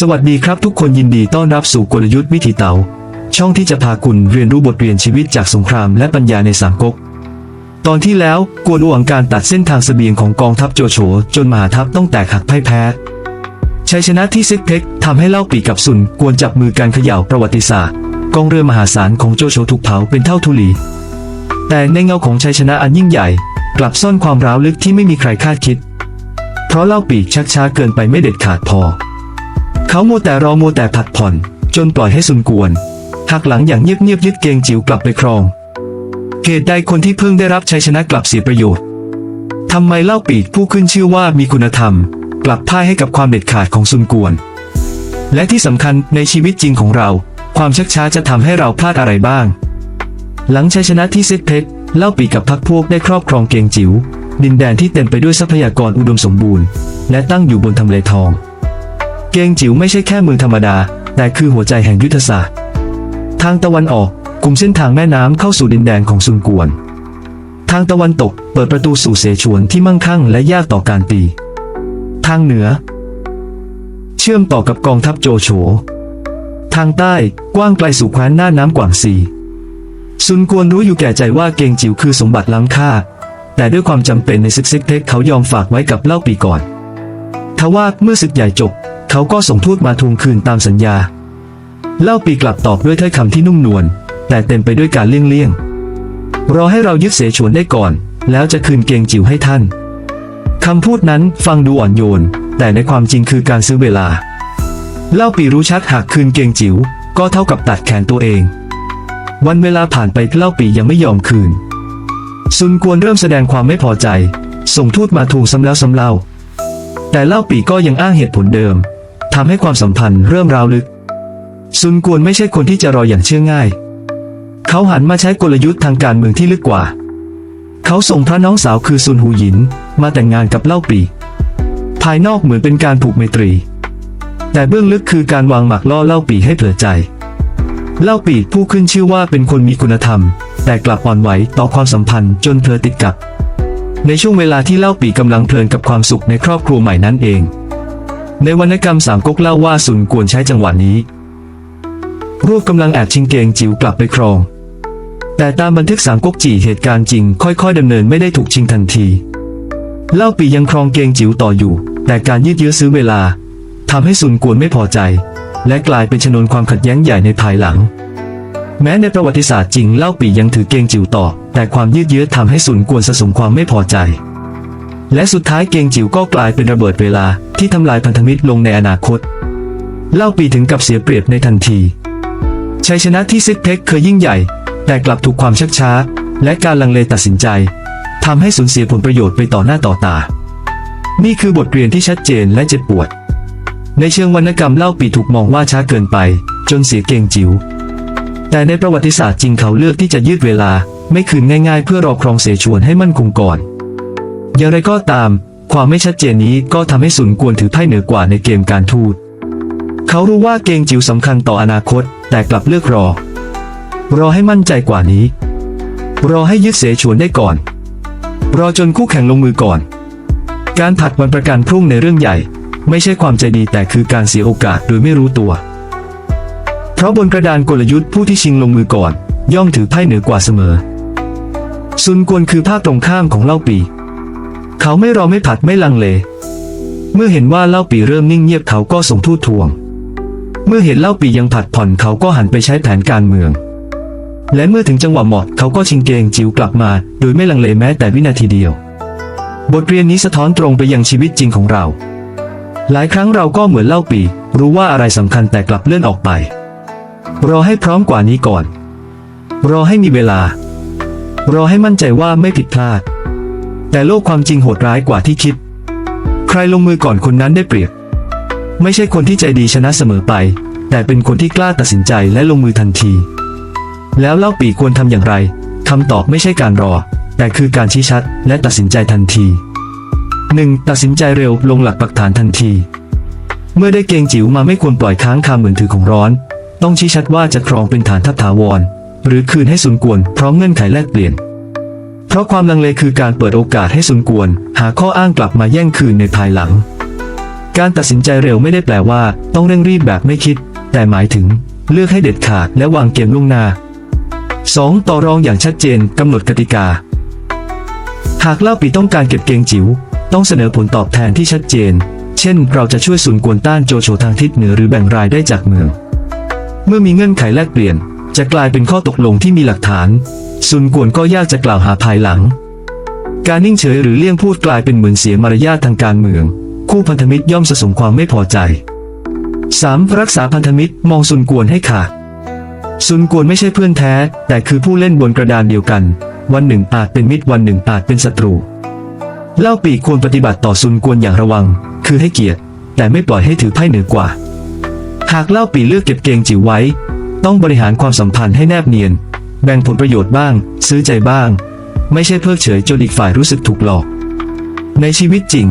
สวัสดีครับทุกคนยินดีต้อนรับสู่กลยุทธ์วิถีเตา ช่องที่จะพาคุณเรียนรู้บทเรียนชีวิตจากสงครามและปัญญาในสามก๊กตอนที่แล้วกวนอวงการตัดเส้นทางเสบียงของกองทัพโจโฉจนมหาทัพต้องแตกหักพ่ายแพ้ชัยชนะที่ซิกเพ็กทำให้เล่าปีกับซุนกวนจับมือการเขย่าประวัติศาสตร์กองเรือมหาศาลของโจโฉถูกเผาเป็นเท่าทุลี แต่ในเงาของชัยชนะอันยิ่งใหญ่ กลับซ่อนความร้าวลึกที่ไม่มีใครคาดคิด เพราะเล่าปีกชักช้าเกินไปไม่เด็ดขาดพอ เขาโมแต่รอโมแต่ผัดผ่อน จนปล่อยให้สุนกวนหักหลังอย่างเงียบๆยึดเกงจิ๋วกลับไปครองเหตุใดคนที่เพิ่งได้รับชัยชนะกลับเสียประโยชน์ทำไมเล่าปีดผู้ขึ้นชื่อว่ามีคุณธรรม กลับพ่ายให้กับความเด็ดขาดของซุนกวน และที่สำคัญในชีวิตจริงของเรา ความชักช้าจะทำให้เราพลาดอะไรบ้าง หลังชัยชนะที่เซตเพชรเล่าปีกับพักพวกได้ครอบครองเกงจิ๋วดินแดนที่เต็มไปด้วยทรัพยากรอุดมสมบูรณ์ และตั้งอยู่บนทำเลทอง เกงจิ๋วไม่ใช่แค่เมืองธรรมดา แต่คือหัวใจแห่งยุทธศาสตร์ ทางตะวันออกกลุ่มเส้นทางแม่น้ำเข้าสู่ดินแดนของซุนกวน ทางตะวันตกเปิดประตูสู่เสฉวนที่มั่งคั่งและยากต่อการตี ทางเหนือ เชื่อมต่อกับกองทัพโจโฉ ทางใต้กว้างไกลสู่แคว้นหน้าน้ำกว่างซีซุนกวนรู้อยู่แก่ใจว่าเกงจิ๋วคือสมบัติล้ำค่า แต่ด้วยความจำเป็นในซึกซิกเทคเขายอมฝากไว้กับเล่าปีก่อนทว่าเมื่อศึกใหญ่จบ เขาก็ส่งทูตมาทวงคืนตามสัญญา เล่าปีกลับตอบด้วยถ้อยคำที่นุ่มนวลแต่เต็มไปด้วยการเลี่ยงเลี่ยงรอให้เรายึดเสฉวนได้ก่อน แล้วจะคืนเกงจิ๋วให้ท่านคำพูดนั้นฟังดูอ่อนโยน แต่ในความจริงคือการซื้อเวลา เล่าปีรู้ชัดหากคืนเกงจิ๋วก็เท่ากับตัดแขนตัวเอง วันเวลาผ่านไปเล่าปียังไม่ยอมคืน ซุนกวนเริ่มแสดงความไม่พอใจ ส่งทูตมาทวงซ้ำแล้วซ้ำเล่า แต่เล่าปีก็ยังอ้างเหตุผลเดิม ทำให้ความสัมพันธ์เริ่มร้าวลึก ซุนกวนไม่ใช่คนที่จะรออย่างเชื่อง่าย เขาหันมาใช้กลยุทธ์ทางการเมืองที่ลึกกว่า เขาส่งพระน้องสาวคือซุนหูหยิน มาแต่งงานกับเล่าปีภายนอกเหมือนเป็นการผูกไมตรี แต่เบื้องลึกคือการวางหมากล่อเล่าปีให้เผลอใจ เล่าปีผู้ขึ้นชื่อว่าเป็นคนมีคุณธรรม แต่กลับอ่อนไหวต่อความสัมพันธ์จนเผลอติดกับ ในช่วงเวลาที่เล่าปีกำลังเพลินกับความสุขในครอบครัวใหม่นั้นเอง ในวรรณกรรมสามก๊กเล่าว่าสุนกวนใช้จังหวะนี้ รวบกำลังแอบชิงเกงจิ๋วกลับไปครอง แต่ตามบันทึกสามก๊กจีเหตุการณ์จริง ค่อยๆดำเนินไม่ได้ถูกชิงทันที เล่าปียังครองเกงจิ๋วต่ออยู่ แต่การยืดเยื้อซื้อเวลาทำให้สุนกวนไม่พอใจ และกลายเป็นชนวนความขัดแย้งใหญ่ในภายหลัง แม้ในประวัติศาสตร์จริงเล่าปียังถือเกงจิ๋วต่อ แต่ความยืดเยื้อทำให้สุนกวนสะสมความไม่พอใจ และสุดท้ายเกงจิ๋วก็กลายเป็นระเบิดเวลาที่ทำลายพันธมิตรลงในอนาคต เล่าปีถึงกับเสียเปรียบในทันที ชัยชนะที่ซิกเพ็กเคยยิ่งใหญ่ แต่กลับถูกความชักช้า และการลังเลตัดสินใจทำให้สูญเสียผลประโยชน์ไปต่อหน้าต่อตา นี่คือบทเรียนที่ชัดเจนและเจ็บปวด ในเชิงวรรณกรรมเล่าปีถูกมองว่าช้าเกินไป จนเสียเกงจิ๋วแต่ในประวัติศาสตร์จริงเขาเลือกที่จะยืดเวลา ไม่คืนง่ายๆ เพื่อรอครองเสฉวนให้มั่นคงก่อน อย่างไรก็ตาม ความไม่ชัดเจนนี้ก็ทำให้สุนกวนถือไพ่เหนือกว่าในเกมการทูต เขารู้ว่าเกงจิ๋วสำคัญต่ออนาคต แต่กลับเลือกรอ รอให้มั่นใจกว่านี้ รอให้ยึดเสฉวนได้ก่อน รอจนคู่แข่งลงมือก่อน การผัดวันประกันพรุ่งในเรื่องใหญ่ ไม่ใช่ความใจดีแต่คือการเสียโอกาสโดยไม่รู้ตัว เพราะบนกระดานกลยุทธ์ผู้ที่ชิงลงมือก่อน ย่อมถือไพ่เหนือกว่าเสมอซุนกวนคือภาคตรงข้ามของเล่าปี เขาไม่รอไม่ผัดไม่ลังเล เมื่อเห็นว่าเล่าปีเริ่มนิ่งเงียบเขาก็ส่งทูตทวง เมื่อเห็นเล่าปียังผัดผ่อนเขาก็หันไปใช้แผนการเมือง และเมื่อถึงจังหวะเหมาะเขาก็ชิงเกงจิ๋วกลับมา โดยไม่ลังเลแม้แต่วินาทีเดียว บทเรียนนี้สะท้อนตรงไปยังชีวิตจริงของเรา หลายครั้งเราก็เหมือนเล่าปี รู้ว่าอะไรสำคัญแต่กลับเลื่อนออกไป รอให้พร้อมกว่านี้ก่อน รอให้มีเวลา รอให้มั่นใจว่าไม่ผิดพลาด แต่โลกความจริงโหดร้ายกว่าที่คิด ใครลงมือก่อนคนนั้นได้เปรียบ ไม่ใช่คนที่ใจดีชนะเสมอไป แต่เป็นคนที่กล้าตัดสินใจและลงมือทันที แล้วเล่าปีควรทำอย่างไรคำตอบไม่ใช่การรอ แต่คือการชี้ชัดและตัดสินใจทันที 1. ตัดสินใจเร็วลงหลักปักฐานทันที เมื่อได้เกงจิ๋วมาไม่ควรปล่อยค้างคาเหมือนถือของร้อน ต้องชี้ชัดว่าจะครองเป็นฐานทัพถาวร หรือคืนให้สุนกวนพร้อมเงื่อนไขแลกเปลี่ยน เพราะความลังเลคือการเปิดโอกาสให้สุนกวน หาข้ออ้างกลับมาแย่งคืนในภายหลัง การตัดสินใจเร็วไม่ได้แปลว่า ต้องเร่งรีบแบบไม่คิด แต่หมายถึง เลือกให้เด็ดขาดและวางเกมล่วงหน้า 2. ต่อรองอย่างชัดเจนกำหนดกติกา หากเล่าปีต้องการเก็บเกงจิ๋ว ต้องเสนอผลตอบแทนที่ชัดเจน เช่น เราจะช่วยศูนกวนต้านโจโฉทางทิศเหนือหรือแบ่งรายได้จากเมือง เมื่อมีเงื่อนไขแลกเปลี่ยน จะกลายเป็นข้อตกลงที่มีหลักฐาน ซุนกวนก็ยากจะกล่าวหาภายหลัง การนิ่งเฉยหรือเลี่ยงพูดกลายเป็นเหมือนเสียมารยาททางการเมือง คู่พันธมิตรย่อมสะสมความไม่พอใจ 3. รักษาพันธมิตรมองซุนกวนให้ขาดซุนกวนไม่ใช่เพื่อนแท้ แต่คือผู้เล่นบนกระดานเดียวกัน วันหนึ่งอาจเป็นมิตรวันหนึ่งอาจเป็นศัตรู เล่าปีควรปฏิบัติต่อซุนกวนอย่างระวัง คือให้เกียรติ แต่ไม่ปล่อยให้ถือไพ่เหนือกว่า หากเล่าปีเลือกเก็บเกงจิ๋วไว้ ต้องบริหารความสัมพันธ์ให้แนบเนียน แบ่งผลประโยชน์บ้าง ซื้อใจบ้าง ไม่ใช่เพิกเฉยจนอีกฝ่ายรู้สึกถูกหลอก ในชีวิตจริง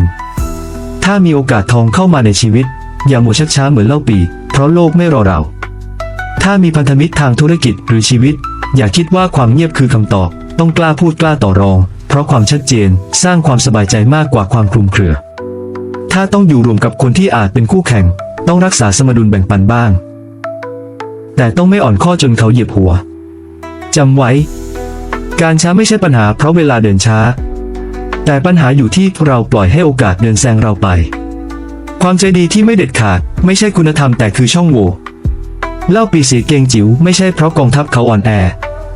ถ้ามีโอกาสทองเข้ามาในชีวิต อย่าหมดชักช้าเหมือนเล่าปี เพราะโลกไม่รอเรา ถ้ามีพันธมิตรทางธุรกิจหรือชีวิต อย่าคิดว่าความเงียบคือคำตอบ ต้องกล้าพูดกล้าต่อรอง เพราะความชัดเจนสร้างความสบายใจมากกว่าความคลุมเครือ ถ้าต้องอยู่รวมกับคนที่อาจเป็นคู่แข่ง ต้องรักษาสมดุลแบ่งปันบ้าง แต่ต้องไม่อ่อนข้อจนเขาเหยียบหัวจำไว้ การช้าไม่ใช่ปัญหาเพราะเวลาเดินช้า แต่ปัญหาอยู่ที่เราปล่อยให้โอกาสเดินแซงเราไป ความใจดีที่ไม่เด็ดขาด ไม่ใช่คุณธรรมแต่คือช่องโหว่เล่าปีเสียเกงจิ๋วไม่ใช่เพราะกองทัพเขาอ่อนแอ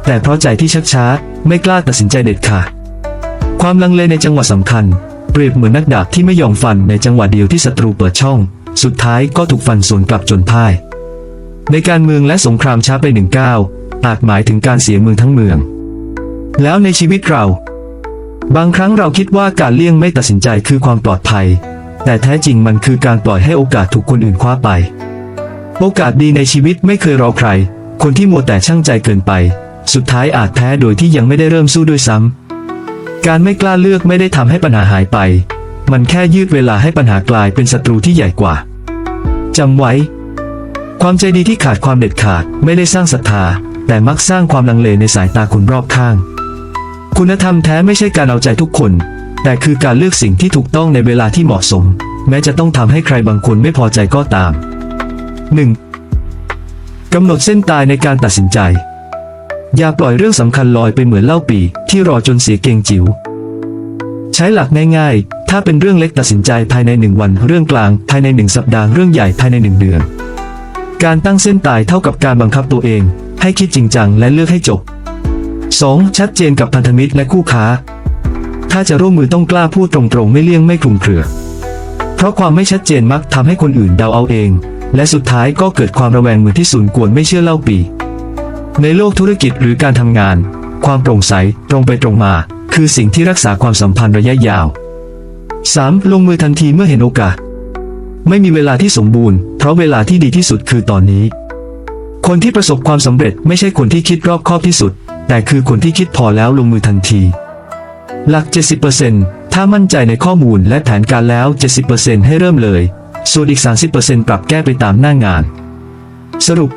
แต่เพราะใจที่ชักช้า ไม่กล้าตัดสินใจเด็ดขาดความลังเลในจังหวะสำคัญ เปรียบเหมือนนักดาบที่ไม่ยอมฟันในจังหวะเดียวที่ศัตรูเปิดช่อง สุดท้ายก็ถูกฟันสวนกลับจนพ่าย ในการเมืองและสงครามช้าไปหนึ่งก้าวอาจหมายถึงการเสียเมืองทั้งเมือง แล้วในชีวิตเรา บางครั้งเราคิดว่าการเลี่ยงไม่ตัดสินใจคือความปลอดภัย แต่แท้จริงมันคือการปล่อยให้โอกาสถูกคนอื่นคว้าไป โอกาสดีในชีวิตไม่เคยรอใคร คนที่มัวแต่ช่างใจเกินไป สุดท้ายอาจแพ้โดยที่ยังไม่ได้เริ่มสู้ด้วยซ้ำการไม่กล้าเลือกไม่ได้ทำให้ปัญหาหายไป มันแค่ยืดเวลาให้ปัญหากลายเป็นศัตรูที่ใหญ่กว่าจำไว้ ความใจดีที่ขาดความเด็ดขาดไม่ได้สร้างศรัทธา แต่มักสร้างความลังเลในสายตาคนรอบข้าง คุณธรรมแท้ไม่ใช่การเอาใจทุกคน แต่คือการเลือกสิ่งที่ถูกต้องในเวลาที่เหมาะสม แม้จะต้องทำให้ใครบางคนไม่พอใจก็ตาม 1. กำหนดเส้นตายในการตัดสินใจ อย่าปล่อยเรื่องสำคัญลอยไปเหมือนเล่าปีที่รอจนเสียเกงจิ๋วใช้หลักง่ายๆ ถ้าเป็นเรื่องเล็กตัดสินใจภายในหนึ่งวัน เรื่องกลางภายในหนึ่งสัปดาห์ เรื่องใหญ่ภายในหนึ่งเดือน การตั้งเส้นตายเท่ากับการบังคับตัวเอง ให้คิดจริงจังและเลือกให้จบ 2. ชัดเจนกับพันธมิตรและคู่ค้า ถ้าจะร่วมมือต้องกล้าพูดตรงๆ ไม่เลี่ยงไม่คลุมเครือ เพราะความไม่ชัดเจนมักทำให้คนอื่นเดาเอาเอง และสุดท้ายก็เกิดความระแวงเหมือนที่ศูนย์กวนไม่เชื่อเล่าปี ในโลกธุรกิจหรือการทำงาน ความโปร่งใสตรงไปตรงมา คือสิ่งที่รักษาความสัมพันธ์ระยะยาว 3. ลงมือทันทีเมื่อเห็นโอกาส ไม่มีเวลาที่สมบูรณ์ เพราะเวลาที่ดีที่สุดคือตอนนี้ คนที่ประสบความสำเร็จไม่ใช่คนที่คิดรอบคอบที่สุด แต่คือคนที่คิดพอแล้วลงมือทันที หลัก 70%ถ้ามั่นใจในข้อมูลและแผนการแล้ว 70%ให้เริ่มเลย ส่วนอีก 30%ปรับแก้ไปตามหน้างาน สรุป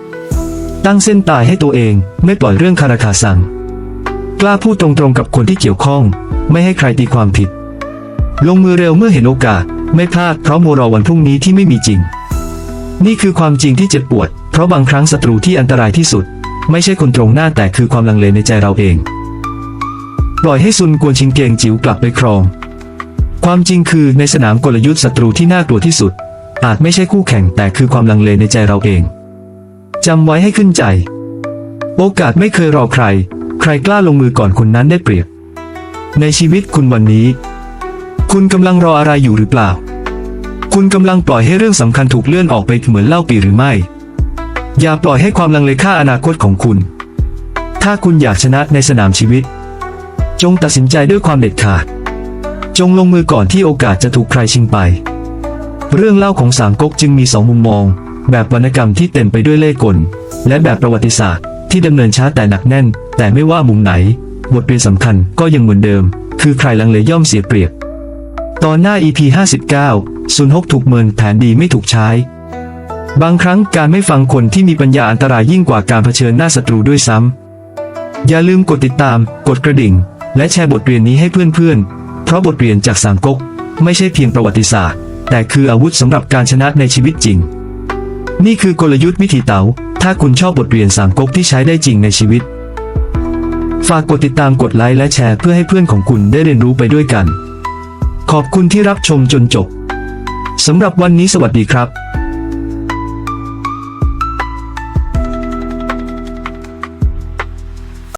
ตั้งเส้นตายให้ตัวเอง ไม่ปล่อยเรื่องคาราคาซังกล้าพูดตรงๆกับคนที่เกี่ยวข้อง ไม่ให้ใครตีความผิด ลงมือเร็วเมื่อเห็นโอกาส ไม่พลาดเพราะโมวรอวันพรุ่งนี้ที่ไม่มีจริง นี่คือความจริงที่เจ็บปวด เพราะบางครั้งศัตรูที่อันตรายที่สุด ไม่ใช่คนตรงหน้าแต่คือความลังเลในใจเราเอง ปล่อยให้ซุนกวนชิงเกงจิ๋วกลับไปครอง ความจริงคือในสนามกลยุทธ์ศัตรูที่น่ากลัวที่สุด อาจไม่ใช่คู่แข่งแต่คือความลังเลในใจเราเองจำไว้ให้ขึ้นใจ โอกาสไม่เคยรอใคร ใครกล้าลงมือก่อนคนนั้นได้เปรียบ ในชีวิตคุณวันนี้ คุณกำลังรออะไรอยู่หรือเปล่า คุณกำลังปล่อยให้เรื่องสำคัญถูกเลื่อนออกไปเหมือนเล่าปีหรือไม่ อย่าปล่อยให้ความลังเลฆ่าอนาคตของคุณ ถ้าคุณอยากชนะในสนามชีวิต จงตัดสินใจด้วยความเด็ดขาด จงลงมือก่อนที่โอกาสจะถูกใครชิงไป เรื่องเล่าของสามก๊กจึงมีสองมุมมอง แบบวรรณกรรมที่เต็มไปด้วยเล่ห์กล และแบบประวัติศาสตร์ ที่ดำเนินช้าแต่หนักแน่น แต่ไม่ว่ามุมไหน บทเรียนสำคัญก็ยังเหมือนเดิม คือใครลังเลย่อมเสียเปรียบ ตอนหน้า EP 59ซุนหกถูกเมินแผนดีไม่ถูกใช้ บางครั้งการไม่ฟังคนที่มีปัญญาอันตรายยิ่งกว่าการเผชิญหน้าศัตรูด้วยซ้ำ อย่าลืมกดติดตาม กดกระดิ่ง และแชร์บทเรียนนี้ให้เพื่อนๆ เพราะบทเรียนจากสังก๊กไม่ใช่เพียงประวัติศาสตร์ แต่คืออาวุธสำหรับการชนะในชีวิตจริง นี่คือกลยุทธ์วิธีเตา๋า ถ้าคุณชอบบทเรียนสังก๊กที่ใช้ได้จริงในชีวิต ฝากกดติดตามกดไลค์และแชร์เพื่อให้เพื่อนของคุณได้เรียนรู้ไปด้วยกัน ขอบคุณที่รับชมจนจบสำหรับวันนี้สวัสดีครับ